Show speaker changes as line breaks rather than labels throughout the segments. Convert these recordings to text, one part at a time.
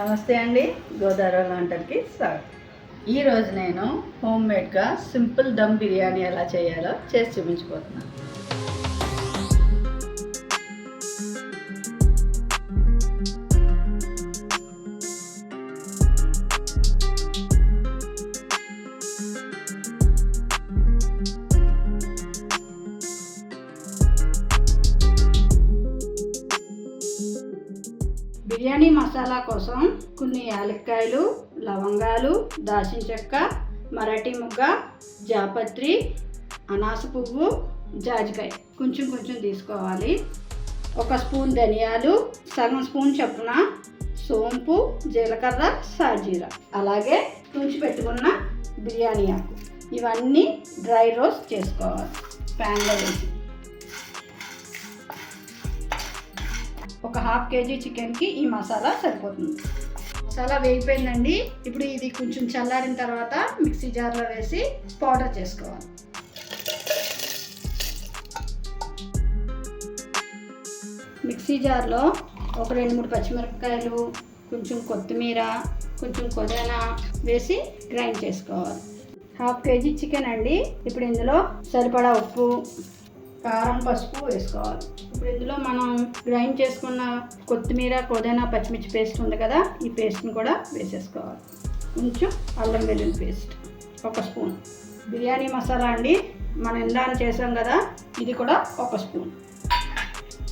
నమస్తే అండి గోదావరి వంటలకి స్వాగతం. ఈరోజు నేను హోమ్ మేడ్గా సింపుల్ దమ్ బిర్యానీ ఎలా చేయాలో చేసి చూపించిపోతున్నాను బిర్యానీ మసాలా కోసం కొన్ని యాలక్కాయలు లవంగాలు దాల్చిన చెక్క మరాఠీ ముగ్గ జాపత్రి అనాస పువ్వు జాజికాయ కొంచెం కొంచెం తీసుకోవాలి. ఒక స్పూన్ ధనియాలు సగం స్పూన్ చొప్పున సోంపు జీలకర్ర సాజీర. అలాగే తుంచి పెట్టుకున్న బిర్యానీ ఆకు. ఇవన్నీ డ్రై రోస్ట్ చేసుకోవాలి. ప్యాన్లో వేసి. ఒక హాఫ్ కేజీ చికెన్కి ఈ మసాలా సరిపోతుంది. మసాలా వేగిపోయిందండి. ఇప్పుడు ఇది కొంచెం చల్లారిన తర్వాత మిక్సీ జార్లో వేసి పౌడర్ చేసుకోవాలి. మిక్సీ జార్లో ఒక రెండు మూడు పచ్చిమిరపకాయలు కొంచెం కొత్తిమీర కొంచెం కొదనా వేసి గ్రైండ్ చేసుకోవాలి. హాఫ్ కేజీ చికెన్ అండి. ఇప్పుడు ఇందులో సరిపడా ఉప్పు కారం పసుపు వేసుకోవాలి. ఇప్పుడు ఇందులో మనం గ్రైండ్ చేసుకున్న కొత్తిమీర పుదీనా పచ్చిమిర్చి పేస్ట్ ఉంది కదా ఈ పేస్ట్ని కూడా వేసేసుకోవాలి. కొంచెం అల్లం వెల్లుల్లి పేస్ట్ ఒక స్పూన్. బిర్యానీ మసాలా అండి మనం ఇందాక చేసాం కదా ఇది కూడా ఒక స్పూన్.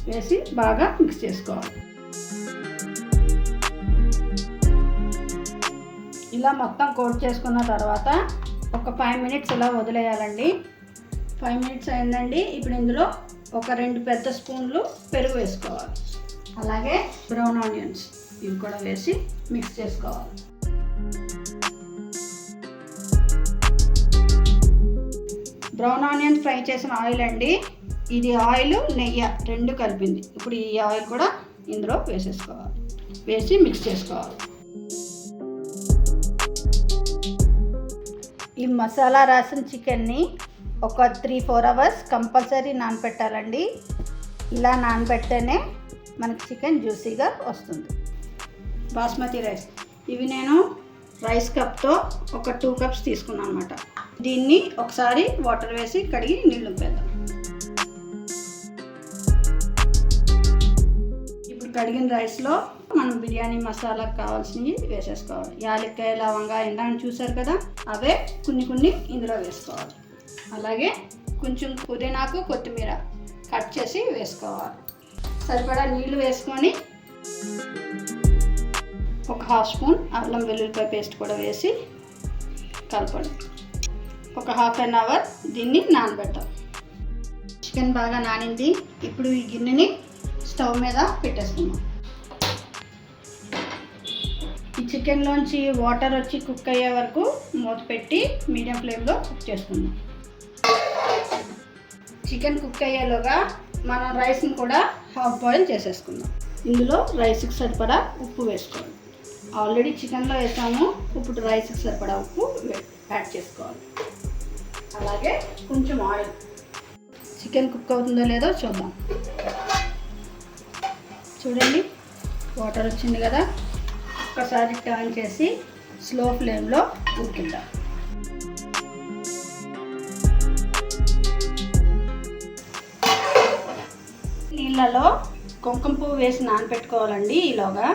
వేసి బాగా మిక్స్ చేసుకోవాలి. ఇలా మొత్తం కోట్ చేసుకున్న తర్వాత ఒక ఫైవ్ మినిట్స్ ఇలా వదిలేయాలండి. ఫైవ్ మినిట్స్ అయిందండి. ఇప్పుడు ఇందులో ఒక రెండు పెద్ద స్పూన్లు పెరుగు వేసుకోవాలి. అలాగే బ్రౌన్ ఆనియన్స్ ఇవి కూడా వేసి మిక్స్ చేసుకోవాలి. బ్రౌన్ ఆనియన్స్ ఫ్రై చేసిన ఆయిల్ అండి. ఇది ఆయిల్ నెయ్యి రెండు కలిపింది. ఇప్పుడు ఈ ఆయిల్ కూడా ఇందులో వేసేసుకోవాలి. వేసి మిక్స్ చేసుకోవాలి. ఈ మసాలా రాసిన చికెన్ని ఒక త్రీ ఫోర్ అవర్స్ కంపల్సరీ నానబెట్టాలండి ఇలా నానబెట్టేనే మనకి చికెన్ జ్యూసీగా వస్తుంది. బాస్మతి రైస్. ఇవి నేను రైస్ కప్తో ఒక టూ కప్స్ తీసుకున్నాను అనమాట దీన్ని ఒకసారి వాటర్ వేసి కడిగి నీళ్ళు పెద్దాం ఇప్పుడు కడిగిన రైస్లో మనం బిర్యానీ మసాలాకు కావాల్సినవి వేసేసుకోవాలి. యాలక్కాయ లవంగా ఇందాక చూసారు కదా? అవే కొన్ని కొన్ని ఇందులో వేసుకోవాలి. అలాగే కొంచెం పుదీనాకు కొత్తిమీర కట్ చేసి వేసుకోవాలి. సరిపడా నీళ్ళు వేసుకొని ఒక హాఫ్ స్పూన్ అల్లం వెల్లుల్లిపాయ పేస్ట్ కూడా వేసి కలపండి. ఒక హాఫ్ అన్ అవర్ దీన్ని నానబెడతాం. చికెన్ బాగా నానింది. ఇప్పుడు ఈ గిన్నెని స్టవ్ మీద పెట్టేసుకుందాం. ఈ చికెన్లోంచి వాటర్ వచ్చి కుక్ అయ్యే వరకు మూత పెట్టి మీడియం ఫ్లేమ్లో కుక్ చేసుకుందాం. చికెన్ కుక్ అయ్యేలోగా మనం రైస్ని కూడా హాఫ్ బాయిల్ చేసేసుకుందాం. ఇందులో రైస్కి సరిపడా ఉప్పు వేసుకోవాలి. ఆల్రెడీ చికెన్లో వేసాము ఇప్పుడు రైస్కి సరిపడా ఉప్పు యాడ్ చేసుకోవాలి. అలాగే కొంచెం ఆయిల్. చికెన్ కుక్ అవుతుందో లేదో చూద్దాం. చూడండి వాటర్ వచ్చింది కదా? ఒక్కసారి టర్న్ చేసి స్లో ఫ్లేమ్లో ఉడికిద్దాం. నీళ్ళలో కుంకుమ పువ్వు వేసి నానబెట్టుకోవాలండి ఈలోగా.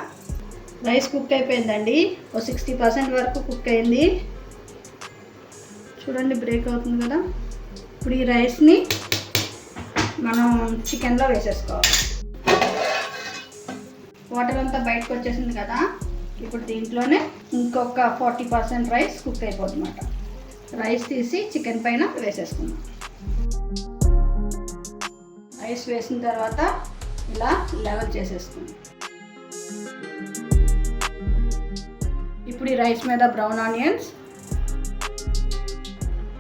రైస్ కుక్ అయిపోయిందండి. ఓ సిక్స్టీ పర్సెంట్ వరకు కుక్ అయింది. చూడండి బ్రేక్ అవుతుంది కదా. ఇప్పుడు ఈ రైస్ని మనం చికెన్లో వేసేసుకోవాలి. వాటర్ అంతా బయటకు వచ్చేసింది కదా. ఇప్పుడు దీంట్లోనే ఇంకొక ఫార్టీ పర్సెంట్ రైస్ కుక్ అయిపోతుంది అనమాట రైస్ తీసి చికెన్ పైన వేసేసుకుందాం. రైస్ వేసిన తర్వాత ఇలా లెవెల్ చేసేసుకుందాం ఇప్పుడు ఈ రైస్ మీద బ్రౌన్ ఆనియన్స్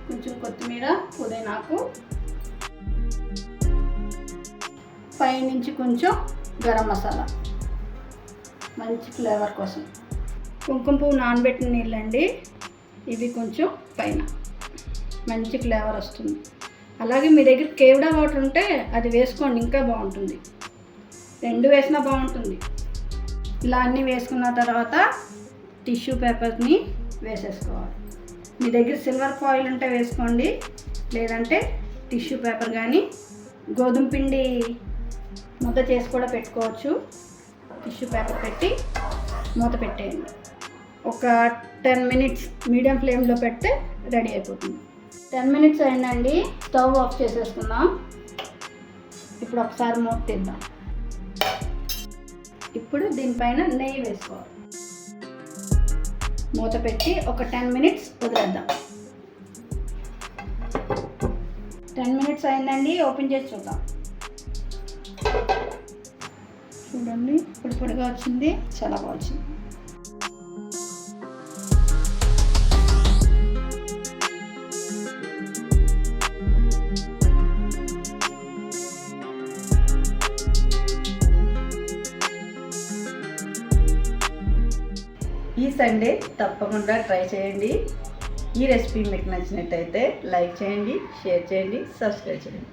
కొంచెం కొత్తిమీర పుదీనాకు పైనుంచి కొంచెం గరం మసాలా. మంచి ఫ్లేవర్ కోసం. కుంకుమ పువ్వు నానబెట్టిన నీళ్ళండి ఇవి కొంచెం పైన. మంచి ఫ్లేవర్ వస్తుంది. అలాగే మీ దగ్గర కేవడా వాటర్ ఉంటే అది వేసుకోండి ఇంకా బాగుంటుంది. రెండు వేసినా బాగుంటుంది. ఇలా అన్నీ వేసుకున్న తర్వాత టిష్యూ పేపర్ని వేసేసుకోవాలి. మీ దగ్గర సిల్వర్ ఫాయిల్ ఉంటే వేసుకోండి లేదంటే టిష్యూ పేపర్ కానీ గోధుమ పిండి ముద్ద చేసి కూడా పెట్టుకోవచ్చు. టిష్యూ పేపర్ పెట్టి మూత పెట్టేయండి. ఒక టెన్ మినిట్స్ మీడియం ఫ్లేమ్లో పెడితే రెడీ అయిపోతుంది. టెన్ మినిట్స్ అయిందండి స్టవ్ ఆఫ్ చేసేసుకుందాం. ఇప్పుడు ఒకసారి మూత తిద్దాం. ఇప్పుడు దీనిపైన నెయ్యి వేసుకోవాలి. మూత పెట్టి ఒక టెన్ మినిట్స్ వదిలేద్దాం. టెన్ మినిట్స్ అయిందండి ఓపెన్ చేసి చూద్దాం. చూడండి పొడి పొడిగా వచ్చింది చాలా బాగా వచ్చింది.
ఈ సండే తప్పకుండా ట్రై చేయండి. ఈ రెసిపీ మీకు నచ్చినట్టయితే లైక్ చేయండి షేర్ చేయండి సబ్స్క్రైబ్ చేయండి.